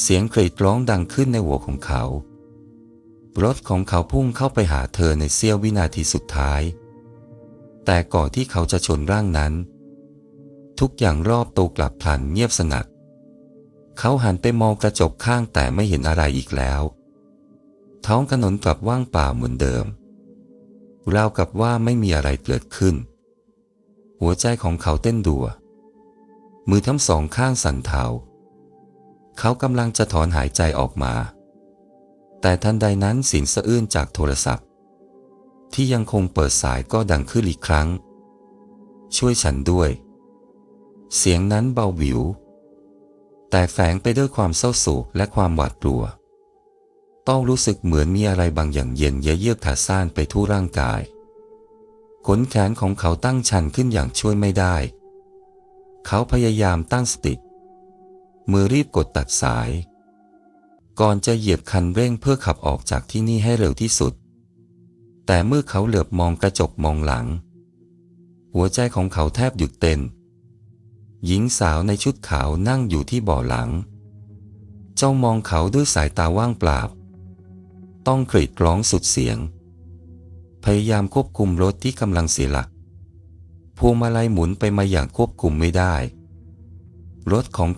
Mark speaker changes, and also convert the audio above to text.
Speaker 1: เสียงกรีดร้องดังขึ้นในหัวของเขา รถของเขาพุ่งเข้าไปหาเธอในเสี้ยววินาทีสุดท้าย แต่ก่อนที่เขาจะชนร่างนั้น ทุกอย่างรอบตัวกลับพลันเงียบสงัด เขาหันไปมองกระจกข้างแต่ไม่เห็นอะไรอีกแล้ว ท้องถนนกลับว่างเปล่าเหมือนเดิมราวกับว่าไม่มีอะไรเกิดขึ้น หัวใจของเขาเต้นดัว มือทั้งสองข้างสั่นเทา เขากำลังจะถอนหายใจออกมา แต่ทันใดนั้นสียงสะอื้นจากโทรศัพท์ ที่ยังคงเปิดสายก็ดังขึ้นอีกครั้ง ช่วยฉันด้วย เสียงนั้นเบาหวิว แต่แฝงไปด้วยความเศร้าโศกและความหวาดกลัว ต้องรู้สึกเหมือนมีอะไรบางอย่างเย็นเยือกถาซ่านไปทั่วร่างกายขนแขนของเขาตั้งชันขึ้นอย่างช่วยไม่ได้ เขาพยายามตั้งสติ มือรีบกดตัดสาย ก่อนจะเหยียบคันเร่งเพื่อขับออกจากที่นี่ให้เร็วที่สุด แต่เมื่อเขาเหลือบมองกระจกมองหลัง หัวใจของเขาแทบหยุดเต้น หญิงสาวในชุดขาวนั่งอยู่ที่เบาะหลังจ้องมองเขาด้วยสายตาว่างเปล่า ต้องกรีดร้องสุดเสียง พยายามควบคุมรถที่กำลังเสียหลักพวงมาลัยหมุนไปมาอย่างควบคุมไม่ได้ รถของ